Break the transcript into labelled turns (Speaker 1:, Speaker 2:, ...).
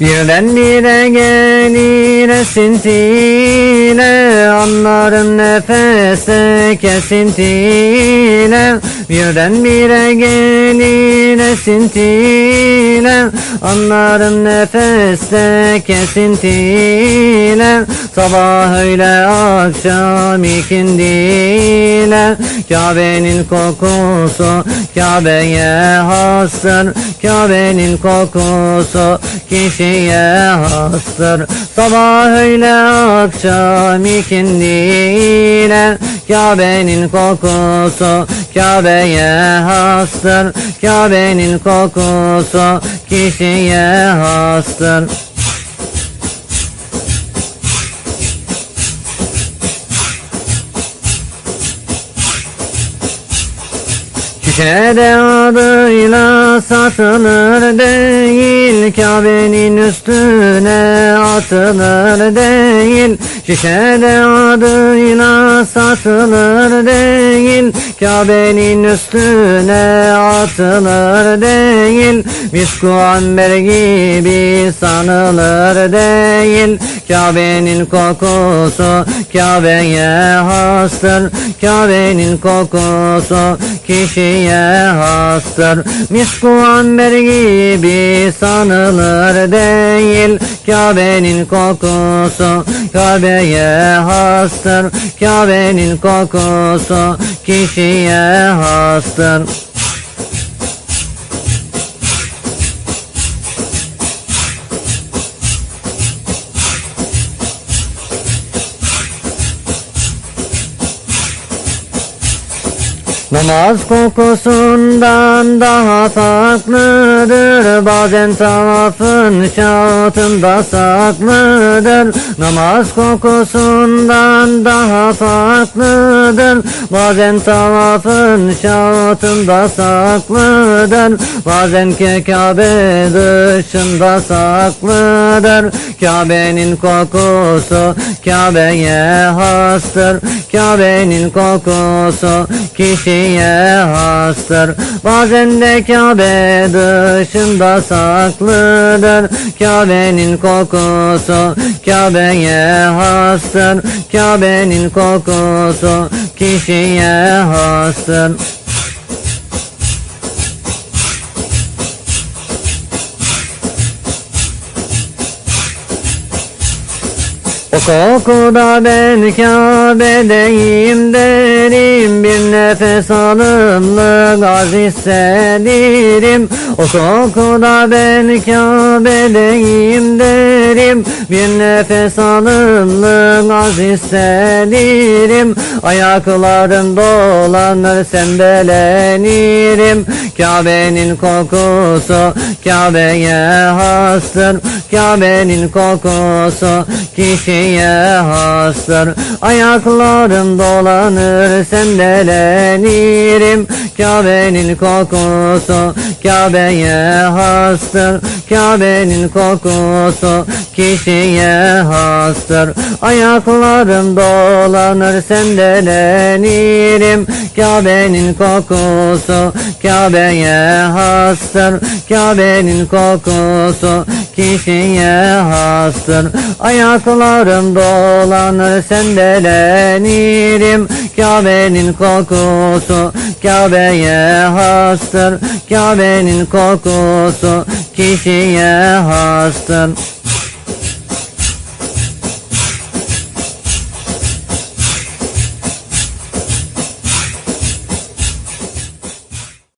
Speaker 1: Birdenbire gelir esintiyle Anlarım nefese kesintiyle. Birdenbire gelir esintiyle Anlarım nefeste kesintiyle. Sabah öyle akşam ikindiyle Kabe'nin kokusu Kabe'ye hastır. Kabe'nin kokusu kişiye hastır. Sabah öyle akşam ikindiyle Kabe'nin kokusu Kabe'ye hastır. Kabe'nin kokusu kişiye hastır Şişede adıyla satılır değil Kabe'nin üstüne atılır değil. Şişede adıyla satılır değil Kabe'nin üstüne atılır değil Misku amber gibi sanılır değil. Kabe'nin kokusu Kabe'ye hastır Kabe'nin kokusu kişiye hastır. Misku amber gibi sanılır değil Kabe'nin kokusu Kabe'ye hastır. Kabe'nin kokusu kişiye hastır Namaz kokusundan daha farklıdır. Bazen tavafın şaatında saklıdır. Namaz kokusundan daha farklıdır. Bazen tavafın şaatında saklıdır. Bazen ki Kabe dışında saklıdır. Kabe'nin kokusu Kabe'ye hastır. Kabe'nin kokusu kişiye hastır Bazen de Kabe dışında saklıdır. Kabe'nin kokusu Kabe'ye hastır. Kabe'nin kokusu kişiye hastır kokuda ben Kabe'deyim derim Bir nefes alımlık az hissederim O kokuda ben Kabe'deyim derim Bir nefes alımlık az hissederim Ayaklarım dolanır sembelenirim. Kabe'nin kokusu Kabe'ye hastır Kabe'nin kokusu kişiye hastır Ayaklarım dolanır sendelenirim. Kabe'nin kokusu Kabe'ye hastır. Kabe'nin kokusu kişiye hastır Ayaklarım dolanır sendelenirim Kabe'nin kokusu Kabe'ye hastır Kabe'nin kokusu kişiye hastır Ayaklarım dolanır sendelenirim Kabe'nin kokusu Kabe'ye hastır Kabe'nin kokusu kişiye hastır